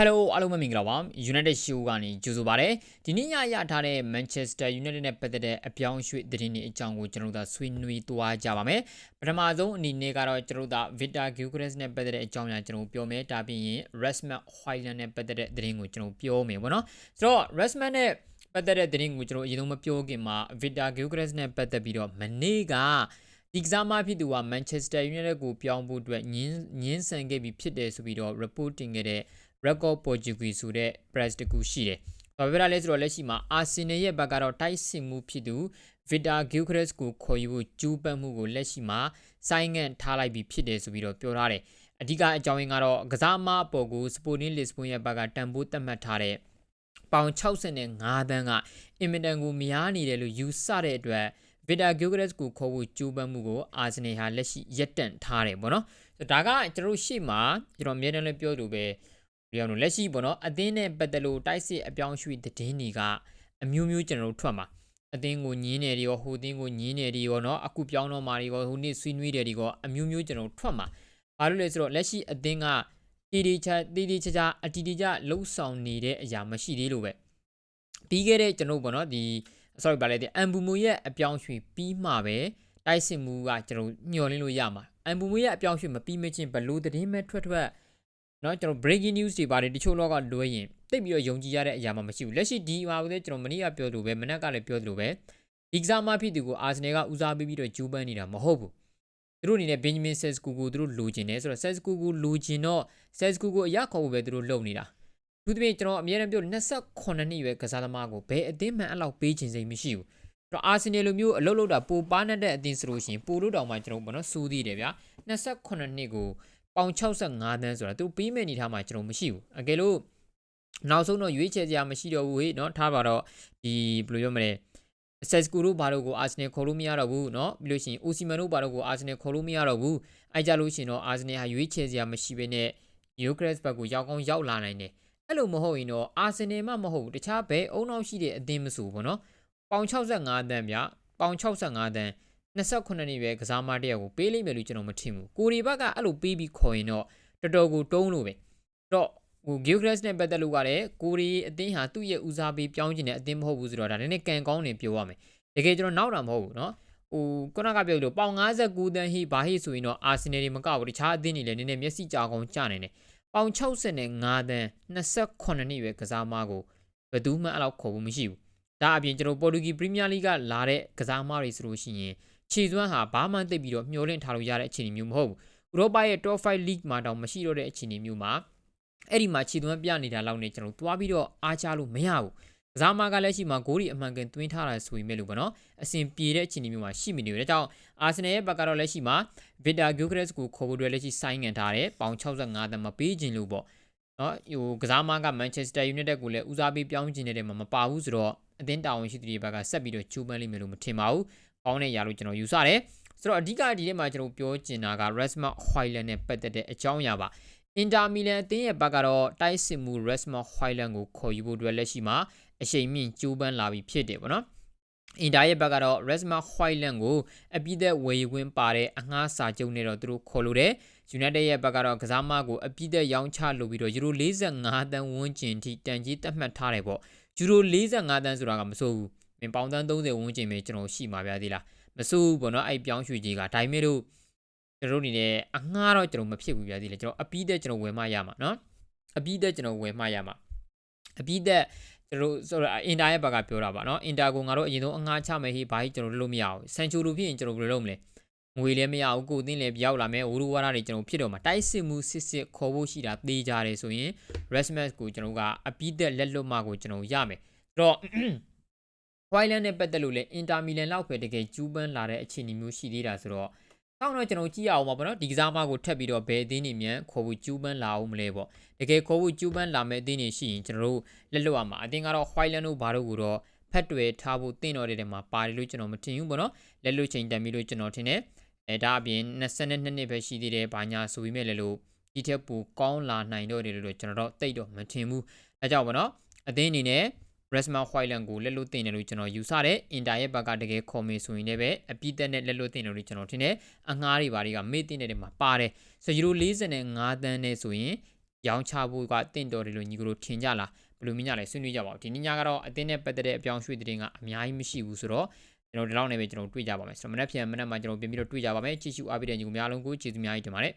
Hello အားလုံးပဲမင်္ဂလာပါ United Show ကနေကြိုဆိုပါရစေဒီနေ့ညရထားတဲ့ Manchester United နဲ့ပတ်သက်တဲ့အပြောင်းအရွှေ့သတင်းတွေအကြောင်းကိုကျွန်တော်တို့ဆွေးနွေးသွားကြပါမယ်ပထမဆုံးအနေနဲ့ကတော့ကျွန်တော်တို့ Victor Gyökeres နဲ့ပတ်သက်တဲ့အကြောင်းအရာကျွန်တော်ပြောမယ်ဒါပြီးရင် Rasmus Højlund နဲ့ပတ်သက်တဲ့သတင်းကိုကျွန်တော်ပြောမယ်ပေါ့နော်ဆိုတော့ Rasmus နဲ့ပတ်သက်တဲ့သတင်းကိုကျွန်တော်အရင်ဆုံးမပြောခင်မှာ Victor Gyökeres နဲ့ပတ်သက်ပြီးတော့မနေ့ကဒီကစားမဖြစ်သူက Manchester United ကိုပြောင်းဖို့အတွက်ညင်းညင်းဆန်ခဲ့ပြီးဖြစ်တယ်ဆိုပြီးတော့ report တင်ခဲ့တဲ့ record Portuguese ဆိုတဲ့ press တခုရှိတယ်။ဘာဖြစ်လဲဆိုတော့လက်ရှိမှာ Arsenal ရဲ့ဘက်ကတော့တိုက်စစ်မှုဖြစ်သူ Victor Gyökeres ကိုခေါ်ယူဖို့ကြိုးပမ်းမှုကိုလက်ရှိမှာဆိုင်းငံ့ထားလိုက်ပြီးဖြစ်တယ်ဆိုပြီးတော့ပြောထားတယ်။အဓိကအကြောင်းရင်းကတော့ကစားမအပေါ်ကို Sporting Lisbon ရဲ့ဘက်ကတန်ဖိုးသတ်မှတ်ထားတဲ့ပေါင်65တန်းကအင်မတန်ကိုများနေတယ်လို့ယူဆတဲ့အတွက် Victor Gyökeres ကိုခေါ်ဖို့ကြိုးပမ်းမှုကို Arsenal ဟာလက်ရှိရပ်တန့်ထားတယ်ပေါ့နော်။ဒါကကျွန်တော်ရှေ့မှာကျွန်တော်အများတန်းလည်းပြောလို့ပဲ ပြောင်းလို့လက်ရှိပေါ့နော်အသင်းနဲ့ပတ်သက်လို့တိုက်စစ်အပြောင်းရွှေ့သတင်းတွေကအမျိုးမျိုးကျွန်တော်တို့ထွက်မှာအသင်းကိုညင်းနေတယ်ရောဟိုအသင်းကိုညင်းနေတယ်ရောနော်အခုပြောင်းတော့မှာတွေရောဟိုနေ့ဆွေးနွေးတယ်တွေရောအမျိုးမျိုးကျွန်တော်တို့ထွက်မှာဘာလို့လဲဆိုတော့လက်ရှိအသင်းကတီတီချာတီတီချာချာအတီတီချာလှုပ်ဆောင်နေတဲ့အရာမရှိသေးလို့ပဲပြီးခဲ့တဲ့ကျွန်တော်ပေါ့နော်ဒီ sorry ဗာလဲတဲ့အန်ဘူမူရဲ့အပြောင်းရွှေ့ပြီးမှပဲတိုက်စစ်မှုကကျွန်တော်ညှော်လင်းလို့ရမှာအန်ဘူမူရဲ့အပြောင်းရွှေ့မပြီးမချင်းဘလို့သတင်းမဲ့ထွက်ထွက် เนาะကျွန်တော် breaking news တွေပါတယ်တချို့လောက်ကလွှဲရင်တိတ်ပြီးတော့ယုံကြည်ရတဲ့အရာမှမရှိဘူးလက်ရှိဒီမှာပဲကျွန်တော်မနေ့ကပြောလို့ပဲမနက်ကလည်းပြောလို့ပဲဒီကစားမဖြစ်သူကိုအာဆင်နယ်ကဦးစားပေးပြီးတော့ဂျူးပန်းနေတာမဟုတ်ဘူးသူတို့အနေနဲ့ Benjamin Sesko ကိုသူတို့လိုချင်တယ်ဆိုတော့ Sesko ကိုလိုချင်တော့ Sesko ကိုအရခေါ်ဖို့ပဲသူတို့လုပ်နေတာသူတပည့်ကျွန်တော်အများအားပြော28နှစ်ရွယ်ကစားသမားကိုဘယ်အသင်းမှန်အဲ့လောက်ပေးခြင်းစိတ်မရှိဘူးအဲ့တော့အာဆင်နယ်လိုမျိုးအလုပ်လုပ်တာပိုပါနဲ့တဲ့အသင်းဆိုလို့ရှိရင်ပိုလို့တောင်မှကျွန်တော်ဘောနော်စူးသေးတယ်ဗျာ28နှစ်ကို ပေါင်65တန်းဆိုတာသူပြီးမဲ့နေထားမှာကျွန်တော်မရှိဘူးအကယ်လို့နောက်ဆုံးတော့ရွေးချယ်စရာမရှိတော့ဘူးဟေ့เนาะထားပါတော့ဒီဘယ်လိုပြောမလဲဆက်စကူတို့ဘာလို့ကိုအာဆင်နယ်ခေါ်လို့မရတော့ဘူးเนาะပြီးလို့ရှိရင်အိုစီမန်တို့ဘာလို့ကိုအာဆင်နယ်ခေါ်လို့မရတော့ဘူးအဲကြလို့ရှိရင်တော့အာဆင်နယ်ဟာရွေးချယ်စရာမရှိဘဲနဲ့ယူကရက်စ်ဘက်ကိုရောက်ကောင်းရောက်လာနိုင်တယ်အဲ့လိုမဟုတ်ရင်တော့အာဆင်နယ်မှမဟုတ်ဘူးတခြားဘယ်အုံနောက်ရှိတဲ့အသင်းမဆိုဘူးเนาะပေါင်65တန်းဗျပေါင်65တန်း 28နှစ်ပဲကစားမတယောက်ကိုပေးလိမ့်မယ်လို့ကျွန်တော်မထင်ဘူးကိုရီဘက်ကအဲ့လိုပေးပြီးခေါ်ရင်တော့တော်တော်ကိုတုံးလို့ပဲတော့ဟို Gilchrist နဲ့ပတ်သက်လို့ကလည်းကိုရီအသင်းဟာသူ့ရဲ့ဦးစားပေးပြောင်းကျင်တဲ့အသင်းမဟုတ်ဘူးဆိုတော့ဒါနည်းနည်းကန်ကောင်းနေပြောရမယ်တကယ်ကျွန်တော်နောက်တာမဟုတ်ဘူးเนาะဟိုခုနကပြောလို့ပေါင်59တန်းဟိဘာဟိဆိုရင်တော့အာဆင်နယ်တွေမကဘူးတခြားအသင်းတွေလည်းနည်းနည်းမျက်စိကြာကောင်ကြနေတယ်ပေါင်65တန်း28နှစ်ရွယ်ကစားမကိုဘယ်သူမှအဲ့လောက်ခေါ်ဖို့မရှိဘူးဒါအပြင်ကျွန်တော်ပေါ်တူဂီပရီးမီးယားလိကလာတဲ့ကစားမတွေဆိုလို့ရှိရင် ခြေစွမ်းဟာဘာမှသိပ်ပြီးတော့မျောလင့်ထားလို့ရတဲ့အခြေအနေမျိုးမဟုတ်ဘူးဥရောပရဲ့ top 5 league မှာတောင်မရှိတော့တဲ့အခြေအနေမျိုးမှာအဲ့ဒီမှာခြေသွမ်းပြနေတာလောက်နေကျွန်တော်သွားပြီးတော့အားချလို့မရဘူးကစားမကလည်းရှိမှာဂိုးဒီအမှန်ကန်သွင်းထားတာဆိုပေမဲ့လို့ပေါ့နော်အဆင်ပြေတဲ့အခြေအနေမျိုးမှာရှိမနေဘူးဒါကြောင့်အာဆင်နယ်ရဲ့ဘက်ကတော့လက်ရှိမှာဗစ်တာဂိုဂရက်စ်ကိုခေါ်ဖို့အတွက်လက်ရှိဆိုင်းငံထားတယ်ပေါင်65တန်းမပေးခြင်းလို့ပေါ့နော်ဟိုကစားမကမန်ချက်စတာယူနိုက်တက်ကိုလည်းဦးစားပေးပြောင်းခြင်းတဲ့မှာမပါဘူးဆိုတော့အသင်းတာဝန်ရှိသူတွေဘက်ကဆက်ပြီးတော့ချူပန်းလိမ့်မယ်လို့မထင်ပါဘူး ကောင်းတဲ့ຢာလို့ကျွန်တော်ယူဆတယ်ဆိုတော့အဓိကဒီထဲမှာကျွန်တော်ပြောချင်တာက Rasmus Højlund နဲ့ပတ်သက်တဲ့အကြောင်းအရာပါအင်တာမီလန်အသင်းရဲ့ဘက်ကတော့တိုက်စစ်မှု Rasmus Højlund ကိုခေါ်ယူဖို့အတွက်လက်ရှိမှာအရှိန်မြင့်ကြိုးပမ်းလာပြီးဖြစ်တယ်ပေါ့နော်အင်တာရဲ့ဘက်ကတော့ Rasmus Højlund ကိုအပြည့်သက်ဝယ်ယူခွင့်ပါတဲ့အငှားစာချုပ်နဲ့တော့သူတို့ခေါ်လို့တယ် United ရဲ့ဘက်ကတော့ကစားမကိုအပြည့်သက်ရောင်းချလို့ပြီးတော့ယူရို45တန်းဝန်းကျင်ထိတန်ကြီးသတ်မှတ်ထားတယ်ပေါ့ယူရို45တန်းဆိုတာကမဆိုးဘူး မင်းပေါင်တန်း30ဝန်းကျင်ပဲကျွန်တော်ရှိမှာပြသေးလားမဆိုးဘူးပေါ့နော်အဲ့ပြောင်းရွှေ့ကြီးကဒါပေမဲ့လို့ကျွန်တော်တို့အနေနဲ့အငှားတော့ကျွန်တော်မဖြစ်ဘူးပြသေးလေကျွန်တော်အပြီးသက်ကျွန်တော်ဝယ်မှရမှာနော်အပြီးသက်ကျွန်တော်ဝယ်မှရမှာအပြီးသက်ကျွန်တော်ဆိုတော့အင်တာရဲ့ဘက်ကပြောတာပါနော်အင်တာကိုငါတို့အရင်ဆုံးအငှားချမယ်ဟိဘာကြီးကျွန်တော်လုပ်လို့မရဘူးဆန်ချိုလိုဖြစ်ရင်ကျွန်တော်ဘယ်လိုလုပ်မလဲငွေလည်းမရဘူးကိုသိန်းလည်းပြောက်လာမယ်ဝူရူဝါဒတွေကျွန်တော်ဖြစ်တော့မှာတိုက်စစ်မှုစစ်စစ်ခေါ်ဖို့ရှိတာသေကြတယ်ဆိုရင် Rasmus ကိုကျွန်တော်ကအပြီးသက်လက်လွတ်မှကိုကျွန်တော်ရမယ်အဲ့တော့ Highland နဲ့ပတ်သက်လို့လည်းအင်တာမီလန်လောက်ပဲတကယ်ကျူးပန်းလာတဲ့အခြေအနေမျိုးရှိသေးတာဆိုတော့တောင်းတော့ကျွန်တော်ကြည့်ရအောင်ပါဗောနော်ဒီကစားမကိုထပ်ပြီးတော့ဘယ်အသင်းနေမြန်ခေါ်ဖို့ကျူးပန်းလာအောင်မလဲပေါ့တကယ်ခေါ်ဖို့ကျူးပန်းလာမဲ့အသင်းတွေရှိရင်ကျွန်တော်တို့လက်လွတ်ရမှာအသင်းကတော့ Highland တို့ဘာတို့ကိုတော့ဖက်တွေထားဖို့တင့်တော်တဲ့တဲမှာပါတယ်လို့ကျွန်တော်မထင်ဘူးဗောနော်လက်လွတ်ချိန်တန်ပြီးလို့ကျွန်တော်ထင်တယ်အဲဒါအပြင်22နှစ်ပဲရှိသေးတယ်ဘာညာဆိုပြီးမဲ့လေလို့ဒီထက်ပိုကောင်းလာနိုင်တော့တယ်လို့ကျွန်တော်တော့တိတ်တော့မထင်ဘူးအဲကြောင့်ဗောနော်အသင်းအနေနဲ့ Resma Hoyland ကိုလက်လွတ်တင်တယ်လို့ကျွန်တော်ယူဆတယ်။ Inter ရဲ့ဘက်ကတကယ်ခေါ်မေဆိုရင်လည်းပဲအပြည့်တက်နဲ့လက်လွတ်တင်တယ်လို့ကျွန်တော်ထင်တယ်။အငှားတွေဘာတွေကမေ့တင်တဲ့နေမှာပါတယ်။ဆိုယူရို45တန်းနဲ့ဆိုရင်ရောင်းချဖို့ကတင့်တော်တယ်လို့ညီကတို့ထင်ကြလားဘယ်လိုမြင်ကြလဲဆွေးနွေးကြပါဦးဒီနေ့ညကတော့အတင်းနဲ့ပတ်သက်တဲ့အပြောင်းရွှေ့သတင်းကအများကြီးမရှိဘူးဆိုတော့ကျွန်တော်ဒီလောက်နဲ့ပဲကျွန်တော်တွေ့ကြပါမယ်ဆိုတော့မနေ့ပြန်မနေ့မှကျွန်တော်ပြင်ပြီးတော့တွေ့ကြပါမယ်ကြည့်ရှုအားပေးတဲ့ညီကိုများလုံးကိုကျေးဇူးများကြီးတင်ပါတယ်